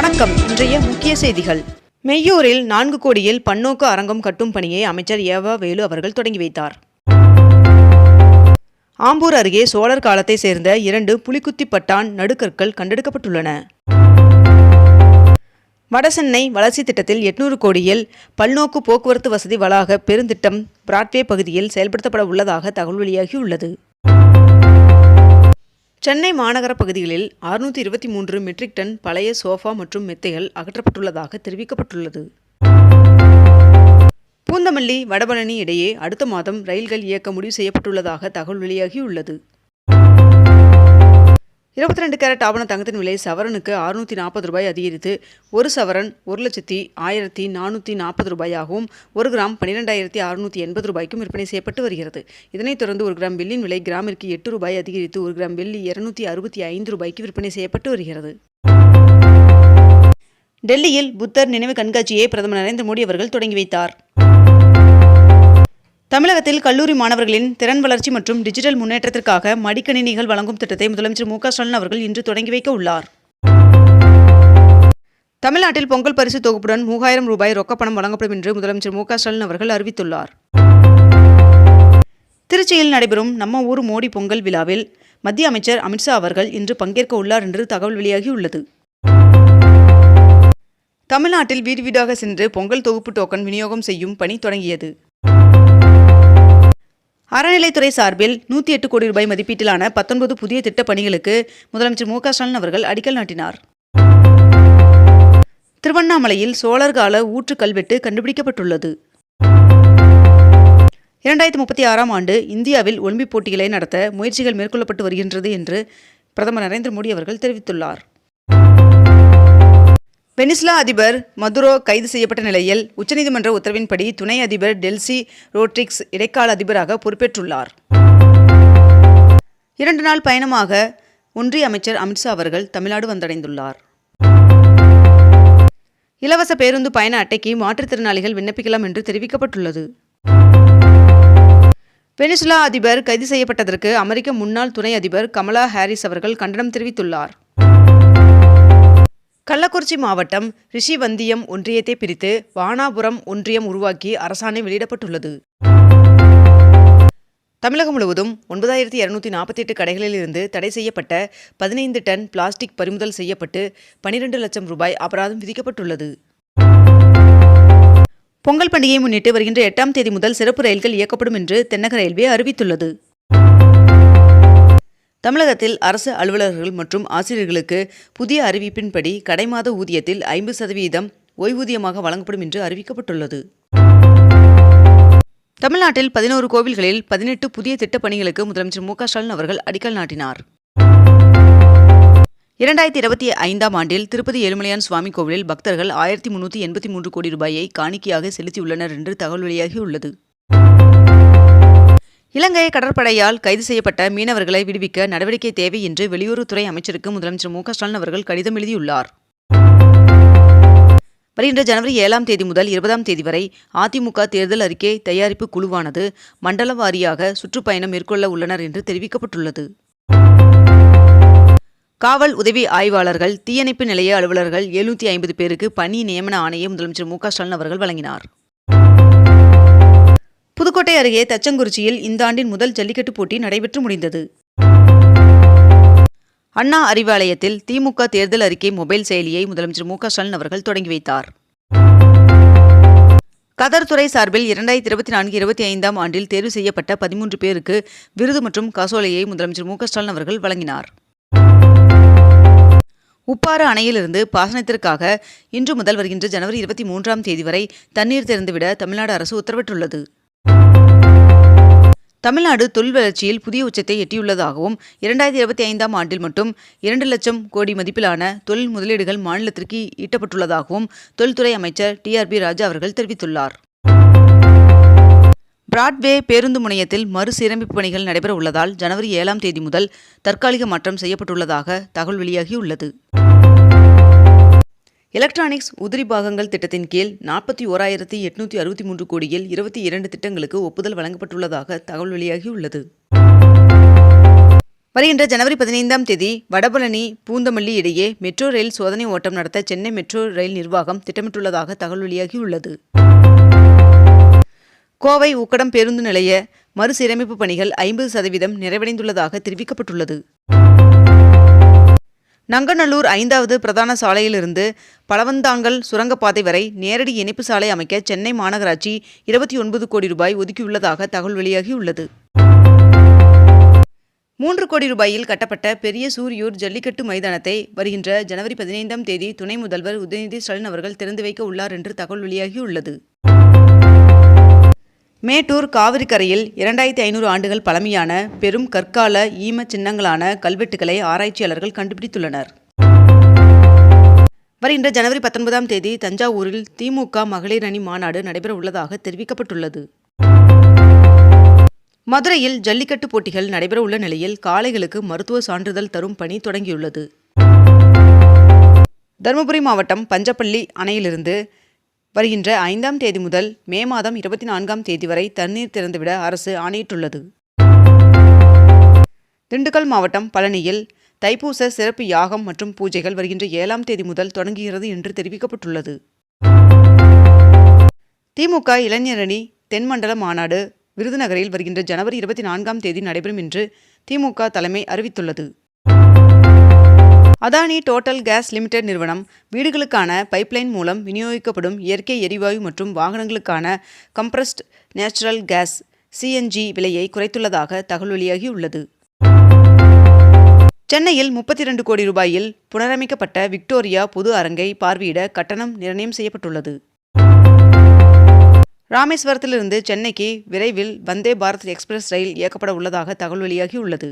வணக்கம். இன்றைய முக்கிய செய்திகள். மெய்யூரில் நான்கு கோடியில் பன்னோக்கு அரங்கம் கட்டும் பணியை அமைச்சர் ஏவா வேலு அவர்கள் தொடங்கி வைத்தார். ஆம்பூர் அருகே சோழர் காலத்தை சேர்ந்த இரண்டு புலிக்குத்தி பட்டான் நடுக்கற்கள் கண்டெடுக்கப்பட்டுள்ளன. வடசென்னை வளர்ச்சி திட்டத்தில் எட்நூறு கோடியில் பல்நோக்கு போக்குவரத்து வசதி வளாக பெருந்திட்டம் பிராட்வே பகுதியில் செயல்படுத்தப்பட உள்ளதாக தகவல் வெளியாகியுள்ளது. சென்னை மாநகர பகுதிகளில் அறுநூற்றி இருபத்தி மூன்று மெட்ரிக் டன் பழைய சோஃபா மற்றும் மெத்தைகள் அகற்றப்பட்டுள்ளதாக தெரிவிக்கப்பட்டுள்ளது. பூந்தமல்லி வடபழனி இடையே அடுத்த மாதம் ரயில்கள் இயக்க முடிவு செய்யப்பட்டுள்ளதாக தகவல் வெளியாகியுள்ளது. இருபத்தி ரெண்டு கேரட் ஆவண தங்கத்தின் விலை சவரனுக்கு அறுநூற்றி நாற்பது ரூபாய் அதிகரித்து ஒரு சவரன் ஒரு லட்சத்தி ஆயிரத்தி நானூற்றி நாற்பது ரூபாயாகவும் ஒரு கிராம் பன்னிரெண்டாயிரத்தி அறுநூற்றி எண்பது ரூபாய்க்கும் விற்பனை செய்யப்பட்டு வருகிறது. இதனைத் தொடர்ந்து ஒரு கிராம் வெள்ளியின் விலை கிராமிற்கு எட்டு ரூபாய் அதிகரித்து ஒரு கிராம் வெள்ளி இருநூற்றி அறுபத்தி ஐந்து ரூபாய்க்கு விற்பனை செய்யப்பட்டு வருகிறது. டெல்லியில் புத்தர் நினைவு கண்காட்சியை பிரதமர் நரேந்திர மோடி அவர்கள் தொடங்கி வைத்தார். தமிழகத்தில் கல்லூரி மாணவர்களின் திறன் வளர்ச்சி மற்றும் டிஜிட்டல் முன்னேற்றத்திற்காக மடிக்கணினிகள் வழங்கும் திட்டத்தை முதலமைச்சர் மு ஸ்டாலின் அவர்கள் இன்று தொடங்கி வைக்க உள்ளார். தமிழ்நாட்டில் பொங்கல் பரிசு தொகுப்புடன் மூவாயிரம் ரூபாய் ரொக்கப்பணம் வழங்கப்படும் என்று முதலமைச்சர் மு ஸ்டாலின் அவர்கள் அறிவித்துள்ளார். திருச்சியில் நடைபெறும் நம்ம ஊர் மோடி பொங்கல் விழாவில் மத்திய அமைச்சர் அமித்ஷா அவர்கள் இன்று பங்கேற்க உள்ளார் என்று தகவல் வெளியாகியுள்ளது. தமிழ்நாட்டில் வீடு வீடாக சென்று பொங்கல் தொகுப்பு டோக்கன் விநியோகம் செய்யும் பணி தொடங்கியது. அறநிலைத்துறை சார்பில் நூற்றி எட்டு கோடி ரூபாய் மதிப்பீட்டிலான பத்தொன்பது புதிய திட்டப் பணிகளுக்கு முதலமைச்சர் மு ஸ்டாலின் அவர்கள் அடிக்கல் நாட்டினார். திருவண்ணாமலையில் சோழர் கால ஊற்று கல்வெட்டு கண்டுபிடிக்கப்பட்டுள்ளது. இரண்டாயிரத்தி முப்பத்தி ஆறாம் ஆண்டு இந்தியாவில் ஒலிம்பிக் போட்டிகளை நடத்த முயற்சிகள் மேற்கொள்ளப்பட்டு வருகின்றது என்று பிரதமர் நரேந்திர மோடி அவர்கள் தெரிவித்துள்ளார். பெனிஸ்லா அதிபர் மதுரோ கைது செய்யப்பட்ட நிலையில் உச்சநீதிமன்ற உத்தரவின்படி துணை அதிபர் டெல்சி ரோட்ரிக்ஸ் இடைக்கால அதிபராக பொறுப்பேற்றுள்ளார். இரண்டு நாள் பயணமாக ஒன்றிய அமைச்சர் அமித்ஷா அவர்கள் தமிழ்நாடு வந்தடைந்துள்ளார். இலவச பேருந்து பயண அட்டைக்கு மாற்றுத்திறனாளிகள் விண்ணப்பிக்கலாம் என்று தெரிவிக்கப்பட்டுள்ளது. வெனிசுலா அதிபர் கைது செய்யப்பட்டதற்கு அமெரிக்க முன்னாள் துணை அதிபர் கமலா ஹாரிஸ் அவர்கள் கண்டனம் தெரிவித்துள்ளார். கள்ளக்குறிச்சி மாவட்டம் ரிஷிவந்தியம் ஒன்றியத்தை பிரித்து வானாபுரம் ஒன்றியம் உருவாக்கி அரசாணை வெளியிடப்பட்டுள்ளது. தமிழகம் முழுவதும் ஒன்பதாயிரத்தி இருநூத்தி நாற்பத்தி எட்டு கடைகளிலிருந்து தடை செய்யப்பட்ட பதினைந்து டன் பிளாஸ்டிக் பறிமுதல் செய்யப்பட்டு பனிரெண்டு லட்சம் ரூபாய் அபராதம் விதிக்கப்பட்டுள்ளது. பொங்கல் பண்டிகையை முன்னிட்டு வருகின்ற எட்டாம் தேதி முதல் சிறப்பு ரயில்கள் இயக்கப்படும் என்று தென்னக ரயில்வே அறிவித்துள்ளது. தமிழகத்தில் அரசு அலுவலர்கள் மற்றும் ஆசிரியர்களுக்கு புதிய அறிவிப்பின்படி கடைமாத ஊதியத்தில் ஐம்பது சதவீதம் ஓய்வூதியமாக வழங்கப்படும் என்று அறிவிக்கப்பட்டுள்ளது. தமிழ்நாட்டில் பதினோரு கோவில்களில் பதினெட்டு புதிய திட்டப் பணிகளுக்கு முதலமைச்சர் மு க ஸ்டாலின் அவர்கள் அடிக்கல் நாட்டினார். இரண்டாயிரத்தி இருபத்தி ஐந்தாம் ஆண்டில் திருப்பதி ஏழுமலையான் சுவாமி கோவிலில் பக்தர்கள் ஆயிரத்தி முன்னூற்றி எண்பத்தி மூன்று கோடி ரூபாயை காணிக்கையாக செலுத்தியுள்ளனர் என்று தகவல் வெளியாகியுள்ளது. இலங்கை கடற்படையால் கைது செய்யப்பட்ட மீனவர்களை விடுவிக்க நடவடிக்கை தேவை என்று வெளியுறவுத்துறை அமைச்சருக்கு முதலமைச்சர் மு ஸ்டாலின் அவர்கள் கடிதம் எழுதியுள்ளார். வருகின்ற ஜனவரி ஏழாம் தேதி முதல் இருபதாம் தேதி வரை அதிமுக தேர்தல் அறிக்கை தயாரிப்பு குழுவானது மண்டல வாரியாக சுற்றுப்பயணம் மேற்கொள்ள உள்ளனர் என்று தெரிவிக்கப்பட்டுள்ளது. காவல் உதவி ஆய்வாளர்கள் தீயணைப்பு நிலைய அலுவலர்கள் எழுநூற்றி ஐம்பது பேருக்கு பணி நியமன ஆணையை முதலமைச்சர் மு ஸ்டாலின் அவர்கள் வழங்கினார். புதுக்கோட்டை அருகே தச்சங்குறிச்சியில் இந்த ஆண்டின் முதல் ஜல்லிக்கட்டு போட்டி நடைபெற்று முடிந்தது. அண்ணா அறிவாலயத்தில் திமுக தேர்தல் அறிக்கை மொபைல் செயலியை முதலமைச்சர் மு க ஸ்டாலின் அவர்கள் தொடங்கி வைத்தார். கதர்துறை சார்பில் இரண்டாயிரத்தி இருபத்தி நான்கு இருபத்தி ஐந்தாம் ஆண்டில் தேர்வு செய்யப்பட்ட பதிமூன்று பேருக்கு விருது மற்றும் காசோலையை முதலமைச்சர் மு க ஸ்டாலின் அவர்கள் வழங்கினார். உப்பாறு அணையிலிருந்து பாசனத்திற்காக இன்று முதல் வருகின்ற ஜனவரி இருபத்தி மூன்றாம் தேதி வரை தண்ணீர் திறந்துவிட தமிழ்நாடு அரசு உத்தரவிட்டுள்ளது. தமிழ்நாடு தொழில் வளர்ச்சியில் புதிய உச்சத்தை எட்டியுள்ளதாகவும் இரண்டாயிரத்தி இருபத்தி ஐந்தாம் ஆண்டில் மட்டும் இரண்டு லட்சம் கோடி மதிப்பிலான தொழில் முதலீடுகள் மாநிலத்திற்கு ஈட்டப்பட்டுள்ளதாகவும் தொழில்துறை அமைச்சர் டி ஆர் பி ராஜா அவர்கள் தெரிவித்துள்ளார். பிராட்வே பேருந்து முனையத்தில் மறுசீரமைப்பு பணிகள் நடைபெற உள்ளதால் ஜனவரி ஏழாம் தேதி முதல் தற்காலிக மாற்றம் செய்யப்பட்டுள்ளதாக தகவல் வெளியாகியுள்ளது. எலக்ட்ரானிக்ஸ் உதிரி பாகங்கள் திட்டத்தின் கீழ் நாற்பத்தி ஓராயிரத்தி எட்நூற்றி அறுபத்தி மூன்று கோடியில் இருபத்தி இரண்டு திட்டங்களுக்கு ஒப்புதல் வழங்கப்பட்டுள்ளதாக தகவல் வெளியாகியுள்ளது. வருகின்ற ஜனவரி பதினைந்தாம் தேதி வடபழனி பூந்தமல்லி இடையே மெட்ரோ ரயில் சோதனை ஓட்டம் நடத்த சென்னை மெட்ரோ ரயில் நிர்வாகம் திட்டமிட்டுள்ளதாக தகவல் வெளியாகியுள்ளது. கோவை உக்கடம் பேருந்து நிலைய மறுசீரமைப்பு பணிகள் ஐம்பது சதவீதம் நிறைவடைந்துள்ளதாக தெரிவிக்கப்பட்டுள்ளது. நங்கநல்லூர் ஐந்தாவது பிரதான சாலையிலிருந்து பழவந்தாங்கல் சுரங்கப்பாதை வரை நேரடி இணைப்பு சாலை அமைக்க சென்னை மாநகராட்சி இருபத்தி ஒன்பது கோடி ரூபாய் ஒதுக்கியுள்ளதாக தகவல் வெளியாகியுள்ளது. மூன்று கோடி ரூபாயில் கட்டப்பட்ட பெரிய சூரியூர் ஜல்லிக்கட்டு மைதானத்தை வருகின்ற ஜனவரி பதினைந்தாம் தேதி துணை முதல்வர் உதயநிதி ஸ்டாலின் அவர்கள் திறந்து வைக்க உள்ளார் என்று தகவல் வெளியாகியுள்ளது. மேட்டூர் காவிரிக்கரையில் இரண்டாயிரத்தி ஐநூறு ஆண்டுகள் பழமையான பெரும் கற்கால ஈம சின்னங்களான கல்வெட்டுகளை ஆராய்ச்சியாளர்கள் கண்டுபிடித்துள்ளனர். வருகின்ற ஜனவரி பத்தொன்பதாம் தேதி தஞ்சாவூரில் திமுக மகளிர் அணி மாநாடு நடைபெற உள்ளதாக தெரிவிக்கப்பட்டுள்ளது. மதுரையில் ஜல்லிக்கட்டு போட்டிகள் நடைபெற உள்ள நிலையில் காளைகளுக்கு மருத்துவ சான்றிதழ் தரும் பணி தொடங்கியுள்ளது. தருமபுரி மாவட்டம் பஞ்சப்பள்ளி அணையிலிருந்து வருகின்ற ஐந்தாம் தேதி முதல் மே மாதம் இருபத்தி நான்காம் தேதி வரை தண்ணீர் திறந்துவிட அரசு ஆணையிட்டுள்ளது. திண்டுக்கல் மாவட்டம் பழனியில் தைப்பூச சிறப்பு யாகம் மற்றும் பூஜைகள் வருகின்ற ஏழாம் தேதி முதல் தொடங்குகிறது என்று தெரிவிக்கப்பட்டுள்ளது. திமுக இளைஞரணி தென்மண்டல மாநாடு விருதுநகரில் வருகின்ற ஜனவரி இருபத்தி நான்காம் தேதி நடைபெறும் என்று திமுக தலைமை அறிவித்துள்ளது. அதானி டோட்டல் கேஸ் லிமிடெட் நிறுவனம் வீடுகளுக்கான பைப்லைன் மூலம் விநியோகிக்கப்படும் இயற்கை எரிவாயு மற்றும் வாகனங்களுக்கான கம்ப்ரஸ்ட் நேச்சுரல் கேஸ் சிஎன்ஜி விலையை குறைத்துள்ளதாக தகவல் வெளியாகியுள்ளது. சென்னையில் முப்பத்தி இரண்டு கோடி ரூபாயில் புனரமைக்கப்பட்ட விக்டோரியா பொது அரங்கை பார்வையிட கட்டணம் நிர்ணயம் செய்யப்பட்டுள்ளது. ராமேஸ்வரத்திலிருந்து சென்னைக்கு விரைவில் வந்தே பாரத் எக்ஸ்பிரஸ் ரயில் இயக்கப்பட உள்ளதாக தகவல் வெளியாகியுள்ளது.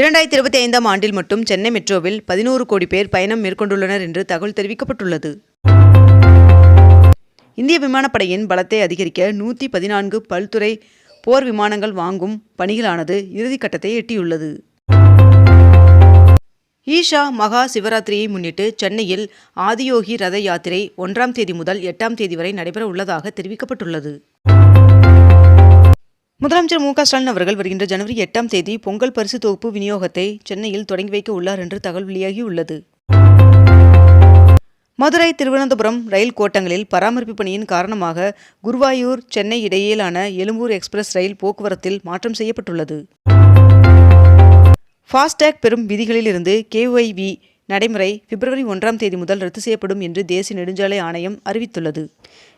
இரண்டாயிரத்தி இருபத்தி ஐந்தாம் ஆண்டில் மட்டும் சென்னை மெட்ரோவில் பதினோரு கோடி பேர் பயணம் மேற்கொண்டுள்ளனர் என்று தகவல் தெரிவிக்கப்பட்டுள்ளது. இந்திய விமானப்படையின் பலத்தை அதிகரிக்க நூற்றி பதினான்கு பல்துறை போர் விமானங்கள் வாங்கும் பணிகளானது இறுதிக்கட்டத்தை எட்டியுள்ளது. ஈஷா மகா சிவராத்திரியை முன்னிட்டு சென்னையில் ஆதியோகி ரத யாத்திரை ஒன்றாம் தேதி முதல் எட்டாம் தேதி வரை நடைபெற உள்ளதாக தெரிவிக்கப்பட்டுள்ளது. முதலமைச்சர் மு க ஸ்டாலின் அவர்கள் வருகின்ற ஜனவரி எட்டாம் தேதி பொங்கல் பரிசு தொகுப்பு விநியோகத்தை சென்னையில் தொடங்கி வைக்க உள்ளார் என்று தகவல் வெளியாகியுள்ளது. மதுரை திருவனந்தபுரம் ரயில் கோட்டங்களில் பராமரிப்பு பணியின் காரணமாக குருவாயூர் சென்னை இடையிலான எழும்பூர் எக்ஸ்பிரஸ் ரயில் போக்குவரத்தில் மாற்றம் செய்யப்பட்டுள்ளது. ஃபாஸ்டேக் பெறும் விதிகளிலிருந்து கேஒய்வி நடைமுறை பிப்ரவரி ஒன்றாம் தேதி முதல் ரத்து செய்யப்படும் என்று தேசிய நெடுஞ்சாலை ஆணையம் அறிவித்துள்ளது.